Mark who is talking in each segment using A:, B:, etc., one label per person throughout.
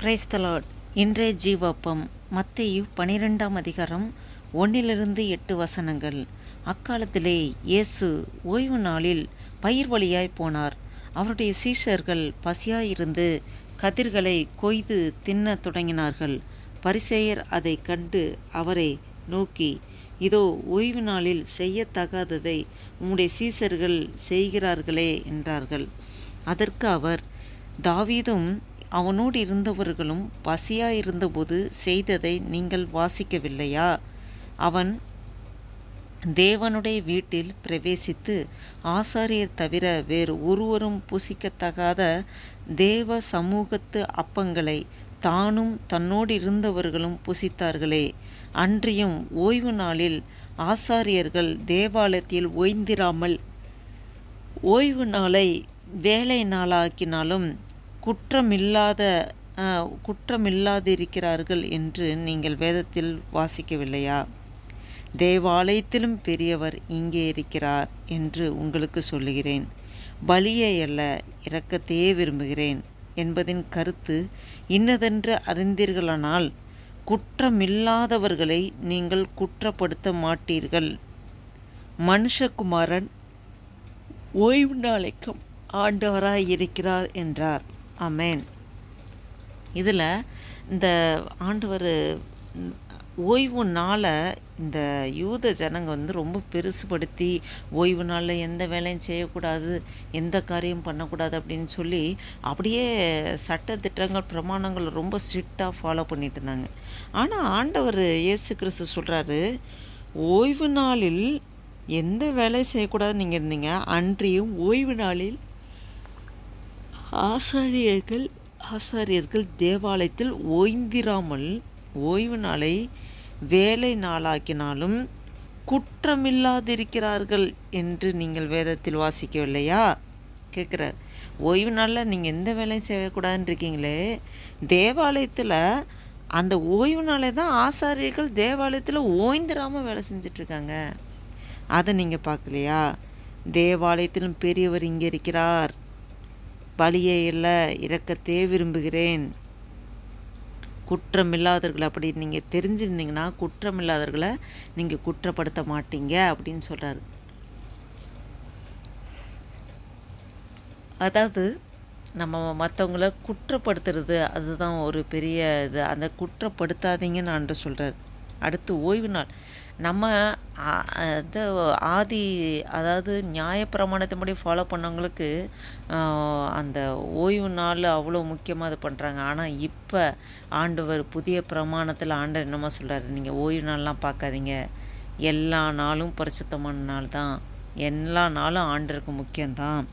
A: Praise the Lord இன்றைய ஜீவப்பம். மத்தையு பனிரெண்டாம் அதிகாரம் ஒன்றிலிருந்து எட்டு வசனங்கள். அக்காலத்திலே இயேசு ஓய்வு நாளில் பயிர் வழியாய் போனார். அவருடைய சீஷர்கள் பசியாயிருந்து கதிர்களை கொய்து தின்னத் தொடங்கினார்கள். பரிசேயர் அதை கண்டு அவரை நோக்கி இதோ ஓய்வு நாளில் செய்யத்தகாததை உம்முடைய சீசர்கள் செய்கிறார்களே என்றார்கள். அதற்கு அவர் தாவீதும் அவனோடு இருந்தவர்களும் பசியாயிருந்தபோது செய்ததை நீங்கள் வாசிக்கவில்லையா? அவன் தேவனுடைய வீட்டில் பிரவேசித்து ஆசாரியர் தவிர வேறு ஒருவரும் புசிக்கத்தகாத தேவ சமூகத்து அப்பங்களை தானும் தன்னோடு இருந்தவர்களும் புசித்தார்களே. அன்றியும் ஓய்வு நாளில் ஆசாரியர்கள் தேவாலயத்தில் ஓய்ந்திராமல் ஓய்வு நாளை வேலை நாளாக்கினாலும் குற்றமில்லாத குற்றமில்லாதிருக்கிறார்கள் என்று நீங்கள் வேதத்தில் வாசிக்கவில்லையா? தேவாலயத்திலும் பெரியவர் இங்கே இருக்கிறார் என்று உங்களுக்கு சொல்லுகிறேன். பலியை அல்ல இரக்கத்தையே விரும்புகிறேன் என்பதின் கருத்து இன்னதென்று அறிந்தீர்களானால் குற்றமில்லாதவர்களை நீங்கள் குற்றப்படுத்த மாட்டீர்கள். மனுஷகுமாரன் ஓய்வு நாளைக்கும் ஆண்டவராய் இருக்கிறார் என்றார். அமேன் இதில் இந்த ஆண்டவர் ஓய்வு நாளை இந்த யூத ஜனங்க வந்து ரொம்ப பெருசுபடுத்தி ஓய்வு நாளில் எந்த வேலையும் செய்யக்கூடாது எந்த காரியம் பண்ணக்கூடாது அப்படின்னு சொல்லி அப்படியே சட்ட திட்டங்கள் பிரமாணங்கள் ரொம்ப ஸ்ட்ரிக்டாக ஃபாலோ பண்ணிட்டு இருந்தாங்க. ஆனால் ஆண்டவர் இயேசு கிறிஸ்து சொல்கிறாரு ஓய்வு நாளில் எந்த வேலையும் செய்யக்கூடாதுன்னு நீங்கள் இருந்தீங்க அன்றியும் ஓய்வு நாளில் ஆசாரியர்கள் ஆசாரியர்கள் தேவாலயத்தில் ஓய்ந்திராமல் ஓய்வு நாளை வேலை நாளாக்கினாலும் குற்றமில்லாதிருக்கிறார்கள் என்று நீங்கள் வேதத்தில் வாசிக்கவில்லையா? கேட்குறார். ஓய்வு நாளில் நீங்கள் எந்த வேலையும் செய்யக்கூடாதுன்னு இருக்கீங்களே தேவாலயத்தில் அந்த ஓய்வு நாளே தான் ஆசாரியர்கள் தேவாலயத்தில் ஓய்ந்திராமல் வேலை செஞ்சிட்ருக்காங்க. அதை நீங்கள் பார்க்கலையா? தேவாலயத்திலும் பெரியவர் இங்கே இருக்கிறார். பலியை இல்லை இறக்கத்தே விரும்புகிறேன். குற்றமில்லாதவர்கள் அப்படி நீங்கள் தெரிஞ்சிருந்தீங்கன்னா குற்றமில்லாதவர்களை நீங்கள் குற்றப்படுத்த மாட்டீங்க அப்படின்னு சொல்கிறாரு அதாவது நம்ம மற்றவங்கள குற்றப்படுத்துறது அதுதான் ஒரு பெரிய இது. அந்த குற்றப்படுத்தாதீங்கன்னு ஆண்டு சொல்கிறார் அடுத்து ஓய்வு நாள். நம்ம இது ஆதி அதாவது நியாயப்பிரமாணத்தின்படி ஃபாலோ பண்ணவங்களுக்கு அந்த ஓய்வு நாள் அவ்வளோ முக்கியமாக இது பண்ணுறாங்க ஆனால் இப்போ ஆண்டவர் புதிய பிரமாணத்தில் ஆண்டவர் என்னமா சொல்கிறாரு நீங்கள் ஓய்வு நாள்லாம் பார்க்காதீங்க. எல்லா நாளும் பரிசுத்தமான நாள் தான். எல்லா நாளும் ஆண்டருக்கு முக்கியம்தான்.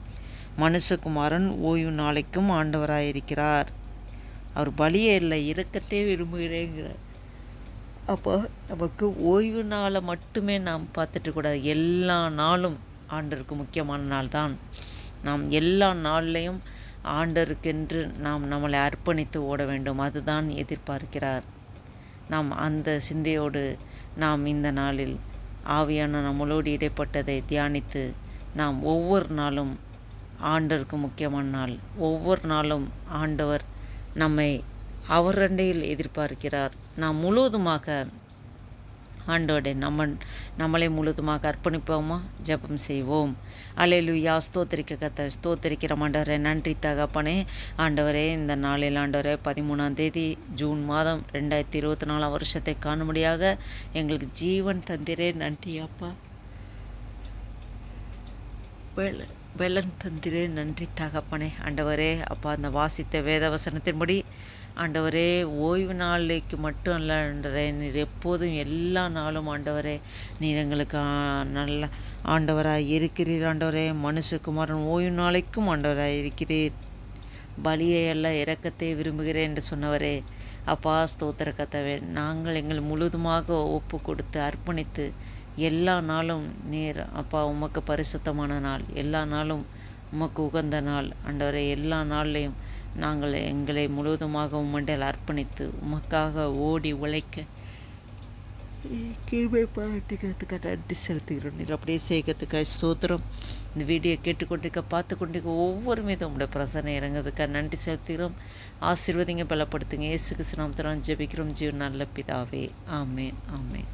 A: மனுஷகுமாரன் ஓய்வு நாளைக்கும் ஆண்டவராக இருக்கிறார் அவர் பலியே இல்லை இறக்கத்தே விரும்புகிறேங்கிறார். அப்போ நமக்கு ஓய்வு நாளை மட்டுமே நாம் பார்த்துட்டு கூடாது. எல்லா நாளும் ஆண்டருக்கு முக்கியமான நாள் தான். நாம் எல்லா நாள்லையும் ஆண்டருக்கென்று நாம் நம்மளை அர்ப்பணித்து ஓட வேண்டும். அதுதான் எதிர்பார்க்கிறார். நாம் அந்த சிந்தையோடு நாம் இந்த நாளில் ஆவியான நம்மளோடு இடைப்பட்டதை தியானித்து நாம் ஒவ்வொரு நாளும் ஆண்டருக்கு முக்கியமான நாள். ஒவ்வொரு நாளும் ஆண்டவர் நம்மை அவரண்டையில் எதிர்பார்க்கிறார். நாம் முழுவதுமாக ஆண்டோடே நம்ம நம்மளே முழுதுமாக அர்ப்பணிப்போமா? ஜபம் செய்வோம். அலையிலுயா ஸ்தோத்திரிக்க கத்த ஸ்தோத்திரிக்கிற ஆண்டவரே. நன்றி தகப்பனே. ஆண்டவரே இந்த நாளில் ஆண்டவரே பதிமூணாம் தேதி ஜூன் மாதம் ரெண்டாயிரத்தி இருபத்தி நாலாம் வருஷத்தை காணும்படியாக எங்களுக்கு ஜீவன் தந்திரே நன்றி அப்பா வெள்ளன் தந்திரே நன்றி தகப்பனே. ஆண்டவரே அப்பா அந்த வாசித்த வேதவசனத்தின்படி ஆண்டவரே ஓய்வு நாளைக்கு மட்டும் அல்ல ஆண்டவரே நீர் எப்போதும் எல்லா நாளும் ஆண்டவரே நீர் எங்களுக்கு நல்ல ஆண்டவராக இருக்கிறீர் ஆண்டவரே. மனுஷகுமாரன் ஓய்வு நாளைக்கும் ஆண்டவராக இருக்கிறீர். பலியை அல்ல இறக்கத்தை விரும்புகிறேன் என்று சொன்னவரே. அப்பா ஸ்தோத்திர கத்தவே நாங்கள் எங்கள் முழுதுமாக ஒப்பு கொடுத்து அர்ப்பணித்து எல்லா நாளும் நீர். அப்பா உமக்கு பரிசுத்தமான நாள். எல்லா நாளும் உமக்கு உகந்த நாள். ஆண்டவரை எல்லா நாள்லேயும் நாங்கள் எங்களை முழுவதுமாக உம்மண்டில் அர்ப்பணித்து உமக்காக ஓடி உழைக்க. கீழ்மை பாட்டுக்கிறதுக்காக நன்றி செலுத்துகிறோம். நீர் அப்படியே செய்கிறதுக்காக ஸ்தோத்திரம். இந்த வீடியோ கேட்டுக்கொண்டிருக்க பார்த்து கொண்டிருக்க ஒவ்வொரு மீதும் உங்களோட பிரசனை இறங்குறதுக்காக நன்றி செலுத்துகிறோம். ஆசீர்வதிங்க பலப்படுத்துங்க. இயேசு கிருஷ்ணாமத்திரம் ஜெபிக்கிறோம். ஜீவன் நல்ல பிதாவே. ஆமேன் ஆமேன்.